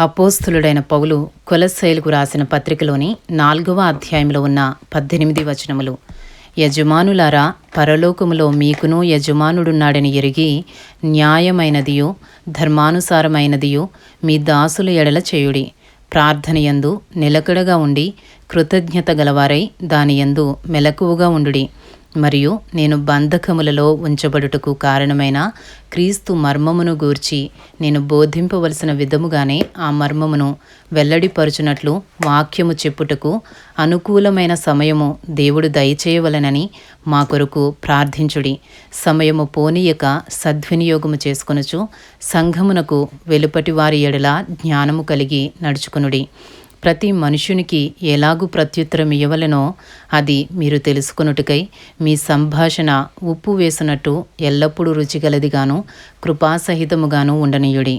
అపోస్తులుడైన పౌలు కులశైలుకు రాసిన పత్రికలోని నాలుగవ అధ్యాయంలో ఉన్న పద్దెనిమిది వచనములు యజమానులారా పరలోకములో మీకును యజమానుడున్నాడని ఎరిగి న్యాయమైనదియు ధర్మానుసారమైనదియు మీ దాసుల ఎడల చేయుడి. ప్రార్థనయందు నిలకడగా ఉండి కృతజ్ఞత గలవారై దానియందు మెలకువగా ఉండుడి. మరియు నేను బంధకములలో ఉంచబడుటకు కారణమైన క్రీస్తు మర్మమును గూర్చి నేను బోధింపవలసిన విధముగానే ఆ మర్మమును వెల్లడిపరుచునట్లు వాక్యము చెప్పుటకు అనుకూలమైన సమయము దేవుడు దయచేయవలనని మా కొరకు ప్రార్థించుడి. సమయము పోనీయక సద్వినియోగము చేసుకొనుచు సంఘమునకు వెలుపటి వారి ఎడల జ్ఞానము కలిగి నడుచుకునుడి. ప్రతి మనుషునికి ఎలాగు ప్రత్యుత్తరం ఇవ్వలెనో అది మీరు తెలుసుకొనుటకై మీ సంభాషణ ఉప్పు వేసినట్టు ఎల్లప్పుడూ రుచిగలదిగాను కృపాసహితముగాను ఉండనీయుడి.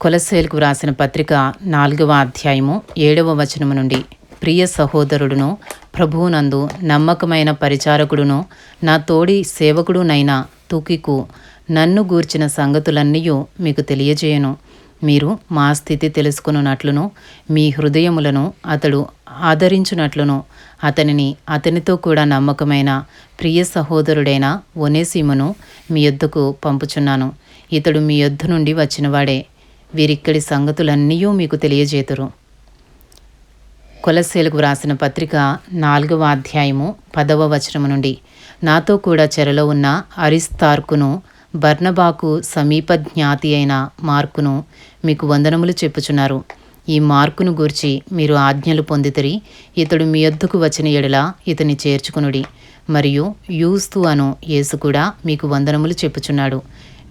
కొలసేలకు వ్రాసిన పత్రిక నాలుగవ అధ్యాయము ఏడవ వచనము నుండి ప్రియ సహోదరుడును ప్రభువునందు నమ్మకమైన పరిచారకుడును నా తోడి సేవకుడునైన తుకికు నన్ను గూర్చిన సంగతులన్నీయూ మీకు తెలియజేయను. మీరు మా స్థితి తెలుసుకున్నట్లును మీ హృదయములను అతడు ఆదరించునట్లును అతనిని అతనితో కూడా నమ్మకమైన ప్రియ సహోదరుడైన ఒనేసీమును మీ యొద్దకు పంపుచున్నాను. ఇతడు మీ యొద్ద నుండి వచ్చినవాడే. వీరిక్కడి సంగతులన్నీ మీకు తెలియజేతురు. కొలసేలకు వ్రాసిన పత్రిక నాలుగవ అధ్యాయము పదవ వచనము నుండి నాతో కూడా చెరలో ఉన్న అరిస్తార్కును బర్నబాకు సమీప జ్ఞాతి అయిన మార్కును మీకు వందనములు చెప్పుచున్నారు. ఈ మార్కును గూర్చి మీరు ఆజ్ఞలు పొందితరి. ఇతడు మీ యొద్దకు వచ్చిన ఎడల ఇతని చేర్చుకునుడి. మరియు యూస్తు అను యేసు కూడా మీకు వందనములు చెప్పుచున్నాడు.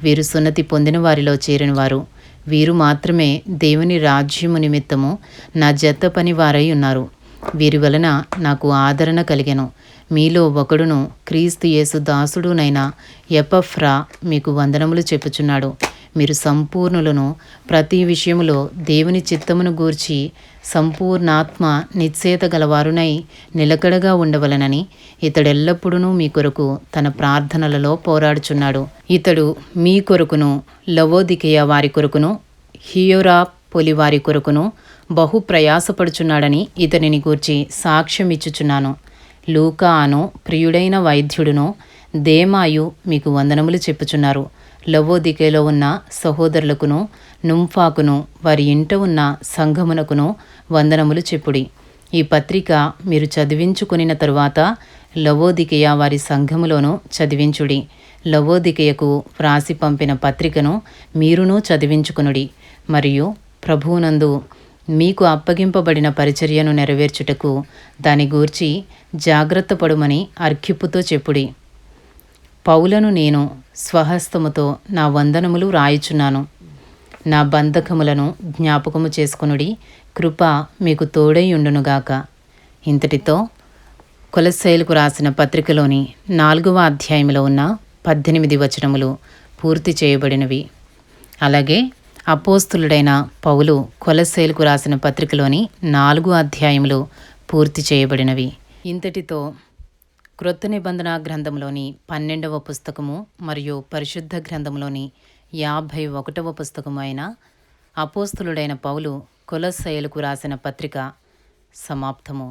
వీరు సున్నతి పొందిన వారిలో చేరిన వారు వీరు మాత్రమే దేవుని రాజ్యము నిమిత్తము నా జత్త పని వారై ఉన్నారు. వీరి వలన నాకు ఆదరణ కలిగెను. మీలో ఒకడును క్రీస్తు యేసు దాసుడునైన ఎపఫ్రా మీకు వందనములు చెప్పుచున్నాడు. మీరు సంపూర్ణులను ప్రతి విషయములో దేవుని చిత్తమును గూర్చి సంపూర్ణాత్మ నిశ్చేత గలవారునై నిలకడగా ఉండవలనని ఇతడెల్లప్పుడూ మీ కొరకు తన ప్రార్థనలలో పోరాడుచున్నాడు. ఇతడు మీ కొరకును లవోదికేయ వారి కొరకును హియోరా పొలి వారి కొరకును బహు ప్రయాసపడుచున్నాడని ఇతనిని గూర్చి సాక్ష్యమిచ్చుచున్నాను. లూకా అను ప్రియుడైన వైద్యుడును దేమాయు మీకు వందనములు చెప్పుచున్నారు. లవోదికేలో ఉన్న సహోదరులకును నుంఫాకును వారి ఇంట ఉన్న సంఘమునకును వందనములు చెప్పుడి. ఈ పత్రిక మీరు చదివించుకునిన తరువాత లవోదికేయ వారి సంఘములోను చదివించుడి. లవోదికేయకు వ్రాసి పంపిన పత్రికను మీరునూ చదివించుకునుడి. మరియు ప్రభువునందు మీకు అప్పగింపబడిన పరిచర్యను నెరవేర్చుటకు దాని గూర్చి జాగ్రత్త పడుమని అర్ఖిప్పుతో చెప్పుడి. పౌలను నేను స్వహస్తముతో నా వందనములు రాయుచున్నాను. నా బంధకములను జ్ఞాపకము చేసుకునుడి కృప మీకు తోడైయుండునుగాక. ఇంతటితో కొలశైలుకు రాసిన పత్రికలోని నాలుగవ అధ్యాయంలో ఉన్న పద్దెనిమిది వచనములు పూర్తి చేయబడినవి. అలాగే అపోస్తులుడైన పౌలు కొలసేలకు రాసిన పత్రికలోని నాలుగు అధ్యాయములు పూర్తి చేయబడినవి. ఇంతటితో క్రొత్త నిబంధన గ్రంథంలోని పన్నెండవ పుస్తకము మరియు పరిశుద్ధ గ్రంథంలోని యాభై ఒకటవ పుస్తకము అయిన అపోస్తులుడైన పౌలు కొలశైలుకు రాసిన పత్రిక సమాప్తము.